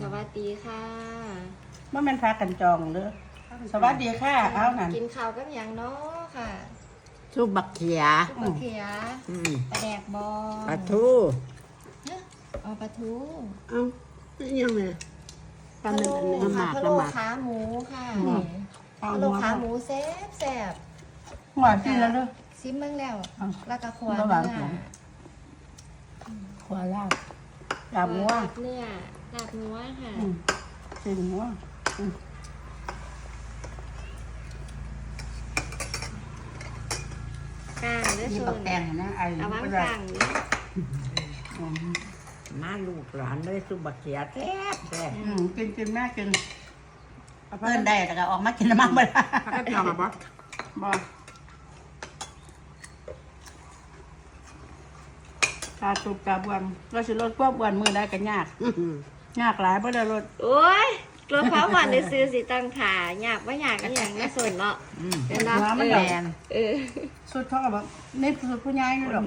สวัสดีค่ะว่าแมันพากันจองเด้อสวัสดีค่ะเอานั่นกินข้าวกับหยังเนาะค่ะซุปบักเขียซุปมะเขืออืมปลาแดกบอปลาทูเอ้อเอาปลาทูเอ้ายังไงปลาพะเม็ดโล้อันนี้ค่ะน้ำหมากพะโล้น้ำหมากขาหมูค่ะเอาพะหัโล้วขาหมูแซ่บแซ่บหวานที่แล้วเด้อ ซิมเบิ่งแล้วเอาแล้วก็ควาระหว่างเนื้อขวาลาบลาบงัวลาบเนื้อ ลาบงัวค่ะอืมสินงัวอืมกลางเด้อนี่ส่วบันกแตงนะไอ้ระวังก็กได้ลางเด้ออืมมาลูกหลานเลยซุปบักเขียแซ่บแซ่บอืมกินกินแม่กินเพื่อนได้แต่ก็ออกมากินน้ำมันบ่ได้พักกันจองอะบ่บ่ตาตุบตาบวมเราสิลดความอ้วนมือได้ก็ยาก อื้อหือ ยากหลายบ่ได้ลดโอ้ยรถความหวานได้ซื้อสิตั้งขาอยากว่าอยากกันอย่างน่าสนเนาะอืมเดี๋ยวนะหัวมันเอดออกเออสุดท้องแบบนี่สุดผู้ใหญ่อยู่หรอก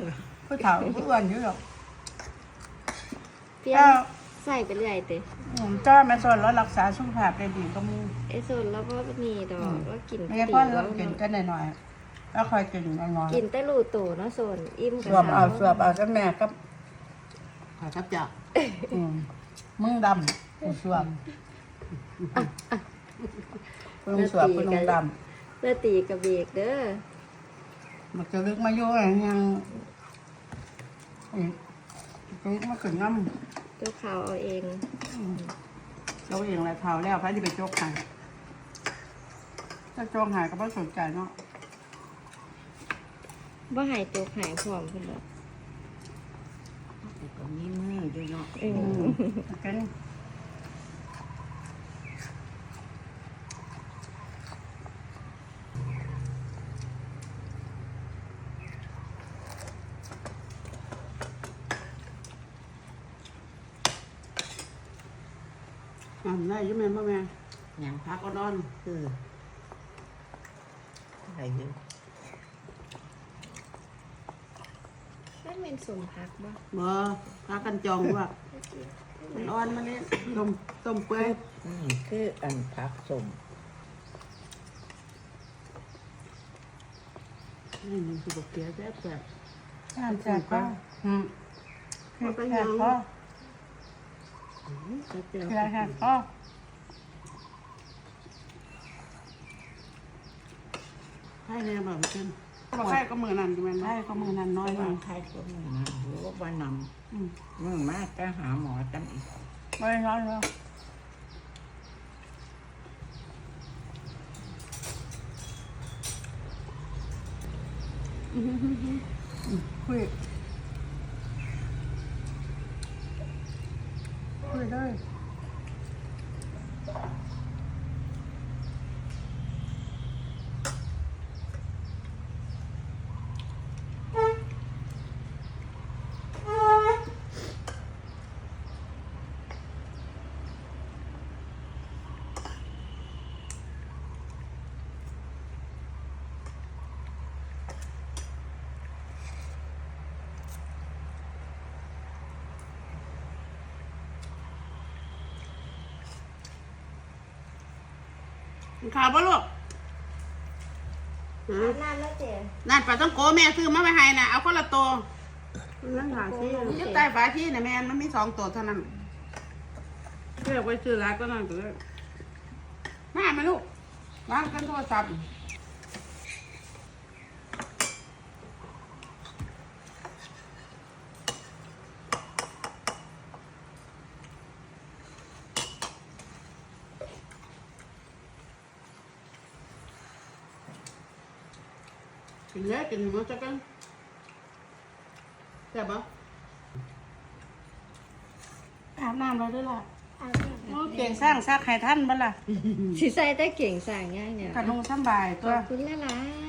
ผู้เฒ่าผู้อ้วนอยู่หรอกเพียงก็ใส่ไปเรื่อยเตะอืมก็แม่สอนเรารักษาสุขภาพได้ดีก็มูไอ้ส่วนแล้วก็มีดอกว่ากินไม่งั้นพ่อเรากินกันหน่อยๆแล้วคอยกินน้อยกินแต่รูโตเนาะส่วนอิ่มๆสวมเอาสวมเอาจ้าแม่กับขอทับจอกอื มมึงดำกูสวมคุณลุงสวมคุณลุงดเลือตีกับเบรกเด้อำมันจะลึกมาอยู่อะไรยังอีกลึกมาขึ้นน้ำเจ้าขาวเอาเองเราเองแหละเท้าแล้วพระที่ไปโจกหายถ้าโจกหายก็ไม่สนใจเนาะว่าหายตัวหายพร้อมขึ้นแล้วก็ มีมืออยู่เนาะเออืมกินอ่านได้ยุ่แม่พ่อแม่ยังพักก็นอน คืออะไรอยู่ นั่น เป็นสมพักบ่บ่พักกันจองว่ามันอ่อนมาเนี่ยต้มต้มเปื่อยอืมคืออันผักสมนี่มันคือบอกเกี๊ยวแซ่บแซ่บอ่านแซ่บก็อืมคือแซ่บก็ก็เจอคือแซ่บก็ให้แน่บ่มันกิน บอกให้ก็มือนั่นใช่ไหมให้ก็มือนั่นน้อยไม่หน่อยใครก็มีนะรู้ว่าบ่นอืมำมึงมากก็หาหมอจำอีกไม่น้อยแล้วคุยคุยได้ กินข้าวปะลูกอาบน้ำแล้วเจ๊นั่นปลาต้องโกแม่ซื้อมาไม่ให้นะเอาคนละตัวนั่นหาที่ยึดใต้ฝาที่นะแม่มันมีสองตัวเท่านั้นเรียกไว้ซื้อร้านก็นั่นก็เลยมาไหมลูกวางกันโทรศัพท์ กินแล้วกินมันจะกันแซ่บปะอาบน้ำแล้วด้วยล่ะอาบน้โอ้เก่งสร้างซักให้ท่านบ้าล่ะำสิใส่แต่เก่งสั่งย่างเนี่ยกระนุงสำบายขตัว อบคุณหลาย